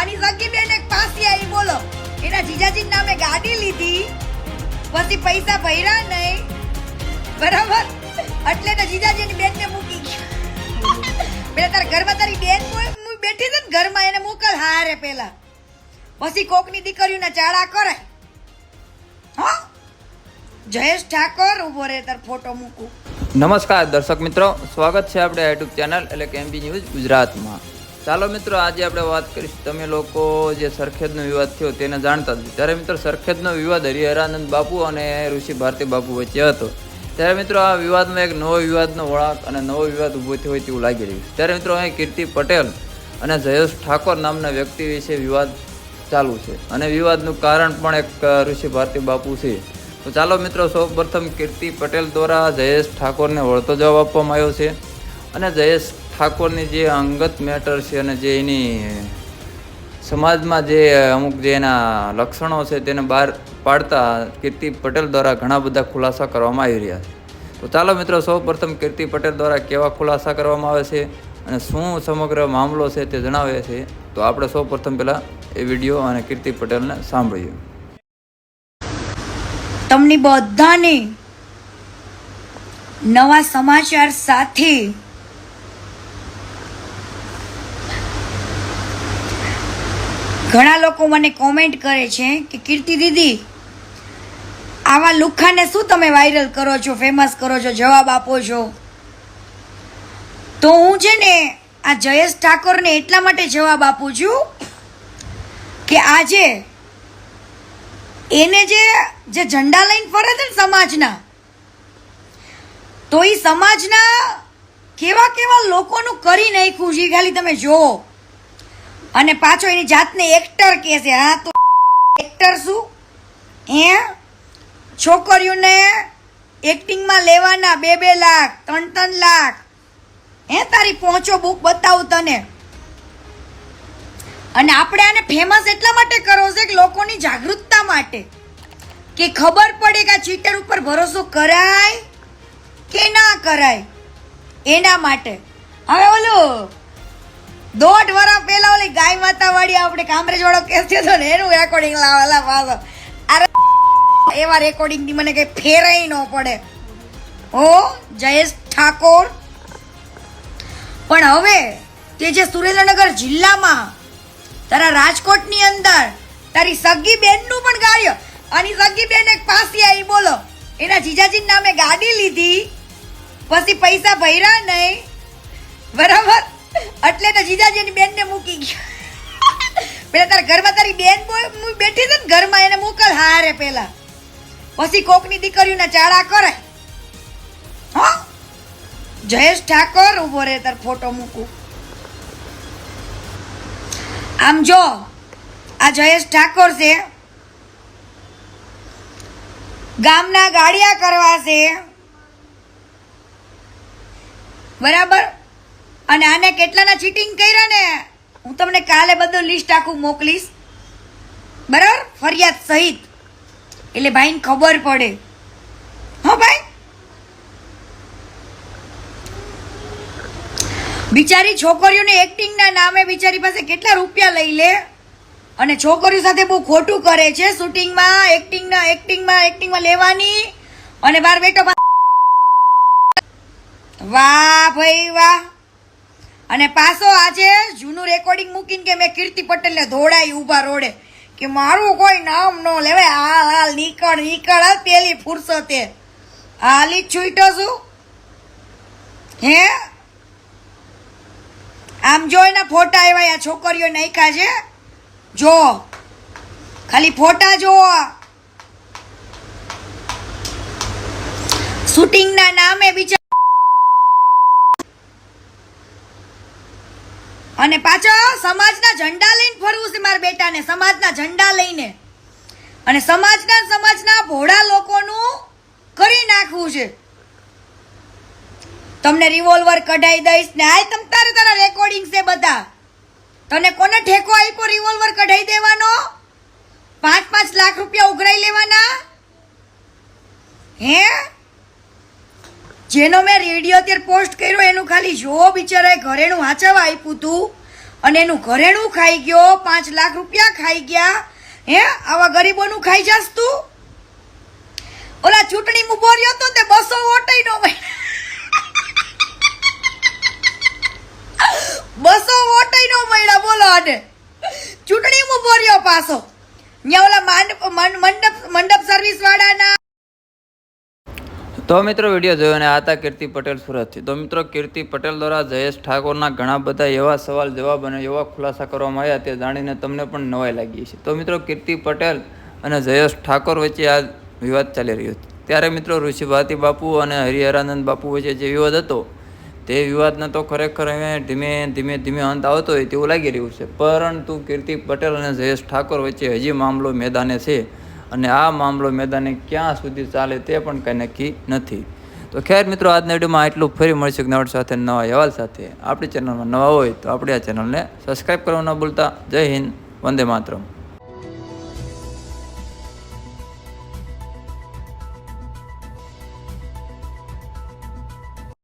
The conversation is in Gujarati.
અને સગી બેન એક પાસી આવી, બોલો. એના જીજાજી નામે ગાડી લીધી. પછી પૈસા ભર્યા નહીં. બરાબર? એટલે તો જીજાજી એની બેનને મૂકી ગયા. પેલા તારા ઘરમાં તારી બેન બેઠી છે ને ઘરમાં, એને મોકલ હારે પેલા. પછી કોકની દીકરીઓના ચાળા કરાય. હા? જયેશ ઠાકોર ઊભો રે તાર ફોટો મૂકું. નમસ્કાર દર્શક મિત્રો, સ્વાગત છે આપણે યુટ્યુબ ચેનલ એટલે કે એમબી ન્યૂઝ ગુજરાતમાં. ચાલો મિત્રો, આજે આપણે વાત કરીશું, તમે લોકો જે સરખેજનો વિવાદ થયો તેને જાણતા જ ત્યારે મિત્રો, સરખેજનો વિવાદ હરિહરાનંદ બાપુ અને ઋષિ ભારતી બાપુ વચ્ચે હતો. ત્યારે મિત્રો, આ વિવાદમાં એક નવો વિવાદનો વળાંક અને નવો વિવાદ ઊભો થયો હોય તેવું લાગી રહ્યું ત્યારે મિત્રો, અહીં કીર્તિ પટેલ અને જયેશ ઠાકોર નામના વ્યક્તિ વિશે વિવાદ ચાલુ છે અને વિવાદનું કારણ પણ એક ઋષિ ભારતી બાપુ છે. તો ચાલો મિત્રો સૌ પ્રથમ કીર્તિ પટેલ દ્વારા જયેશ ઠાકોરને વળતો જવાબ આપવામાં આવ્યો છે અને જયેશ ઠાકોરની જે અંગત મેટર છે અને જે એની સમાજમાં જે અમુક જે એના લક્ષણો છે તેને બહાર પાડતા કીર્તિ પટેલ દ્વારા ઘણા બધા ખુલાસા કરવામાં આવી રહ્યા છે. તો ચાલો મિત્રો, સૌ પ્રથમ કીર્તિ પટેલ દ્વારા કેવા ખુલાસા કરવામાં આવે છે અને શું સમગ્ર મામલો છે તે જણાવે છે. તો આપણે સૌ પ્રથમ પહેલાં એ વીડિયો અને કીર્તિ પટેલને સાંભળીએ. તમને બધાને નવા સમાચાર સાથે ઘણા લોકો મને કોમેન્ટ કરે છે કે કીર્તિ દીદી, આવા લુખાને શું તમે વાયરલ કરો છો ફેમસ કરો છો, જવાબ આપો છો? તો હું છે ને આ જયેશ ઠાકોરને એટલા માટે જવાબ આપું છું કે આજે એને જે જે ઝંડા લઈને ફરે છે ને સમાજના, તો એ સમાજના કેવા કેવા લોકોનું કરી નાખ્યું છે ખાલી તમે જુઓ. અને પાછો એની જાતને એક્ટર કહે છે. હા, તો એક્ટર શું? હે? છોકરીઓને એક્ટિંગમાં લેવાના બે બે લાખ, ત્રણ ત્રણ લાખ. હે, તારી પહોંચો બુક બતાવું તને. અને આપણે આને ફેમસ એટલા માટે કરવો છે કે લોકોની જાગૃતતા માટે. કે ખબર પડે કે આ ચીટર ઉપર ભરોસો કરાય કે ના કરાય. એના માટે. હવે ઓલું દોઢ વર્ષ પહેલા ઓલી ગાય માતા વાળી આપણે કામરેજ વાળો કેસ થયો ને, એનું રેકોર્ડિંગ લાવેલા પાછો. અરે, એવા રેકોર્ડિંગથી મને કઈ ફેરાય ન પડે. ઓ જયેશ ઠાકોર. પણ હવે, તે જે સુરેન્દ્રનગર જિલ્લામાં, તારા રાજકોટની અંદર, તારી સગી બેનનું પણ કાર્ય અને સગી બેન એક પાસી આવી, બોલો. એના જીજાજી નામે ગાડી લીધી. પછી પૈસા ભર્યા નહીં. બરાબર? એટલે તો એની બેનને મૂકી ગયા. પેલા તારા ઘરમાં તારી બેન બેઠી છે ને ઘરમાં, એને મોકલ હારે પેલા. પછી કોકની દીકરીઓના ચાળા કરે. હા? જયેશ ઠાકોર ઊભો રે તાર ફોટો મૂકું. આમ જો, આ જયેશ ઠાકોર છે. ગામના ગાડિયા કરવા છે. બરાબર? અને આને કેટલાના ચીટિંગ કર્યા ને? હું તમને કાલે બધું લિસ્ટ આખું મોકલીશ. બરાબર? ફરિયાદ સહિત. એટલે ભાઈને ખબર પડે. હો ભાઈ? બિચારી છોકરીઓને એક્ટિંગના નામે બિચારી પાસે કેટલા રૂપિયા લઈ લે? અને છોકરીઓ સાથે બહુ ખોટું કરે છે શૂટિંગમાં એક્ટિંગના એક્ટિંગમાં એક્ટિંગમાં લેવાની. અને બાર બેટો વાહ ભાઈ વાહ. અને પાછો આજે જૂનું રેકોર્ડિંગ મૂકીને કે મેં કીર્તિ પટેલને ધોડાઈ ઊભા રોડે કે મારું કોઈ નામ ન લેવાય. હાલ હાલ, નીકળ નીકળ પેલી ફુરસતે. હાલી છૂટો છું. હે? આમ જો એના ફોટા આવ્યા, આ છોકરીઓ નાખ્યા છે. જો, ખાલી ફોટા જો શૂટિંગના નામે બીજા અને પાછો સમાજના ઝંડા લઈને ફરવું છે મારા બેટાને, સમાજના ઝંડા લઈને. અને સમાજના સમાજના ભોળા લોકોનું કરી નાખવું છે. તમને રિવોલ્વર કઢાઈ દઈશ ને આય તમ તારે તારા રેકોર્ડિંગ છે બધા. તને કોને ઠેકો આપ્યો રિવોલ્વર કઢાઈ દેવાનો? પાંચ પાંચ લાખ રૂપિયા ઉઘરાઈ લેવાના? હે? જેનો મેં રેડિયો અત્યારે પોસ્ટ કર્યો, એનું ખાલી જો બિચારાએ ઘરેણું વાંચવા આપ્યું હતું અને એનું ઘરેણું ખાઈ ગયો, પાંચ લાખ રૂપિયા ખાઈ ગયા. હે? આવા ગરીબોનું ખાઈ જાસ તું? ઓલા ચૂંટણી ઊભો રહ્યો તો તે બસો વોટય નો બસો વોટય નો મળ્યા બોલો આને. ચૂંટણી ઊભો રહ્યો પાછો. ત્યાં ઓલા મંડપ મંડપ સર્વિસ વાળાના તો મિત્રો વીડિયો જોયો અને આ હતા કીર્તિ પટેલ સુરતથી. તો મિત્રો કીર્તિ પટેલ દ્વારા જયેશ ઠાકોરના ઘણા બધા એવા સવાલ જવાબ અને એવા ખુલાસા કરવામાં આવ્યા તે જાણીને તમને પણ નવાઈ લાગી છે તો મિત્રો કીર્તિ પટેલ અને જયેશ ઠાકોર વચ્ચે આ વિવાદ ચાલી રહ્યો હતો. ત્યારે મિત્રો ઋષિભાતી બાપુ અને હરિહરાનંદ બાપુ વચ્ચે જે વિવાદ હતો, તે વિવાદનો તો ખરેખર હવે ધીમે ધીમે ધીમે અંત આવતો હોય તેવું લાગી રહ્યું છે. પરંતુ કીર્તિ પટેલ અને જયેશ ઠાકોર વચ્ચે હજી મામલો મેદાને છે. અને આ મામલો મેદાને ક્યાં સુધી ચાલે તે પણ કંઈ નક્કી નથી. તો ખેર મિત્રો, આજના વિડીયોમાં આટલું. ફરી મળશે જ્ઞાવટ સાથે, નવા અહેવાલ સાથે. આપણી ચેનલમાં નવા હોય તો આપણે આ ચેનલને સબસ્ક્રાઈબ કરવા ન ભૂલતા. જય હિન્દ, વંદે માતરમ.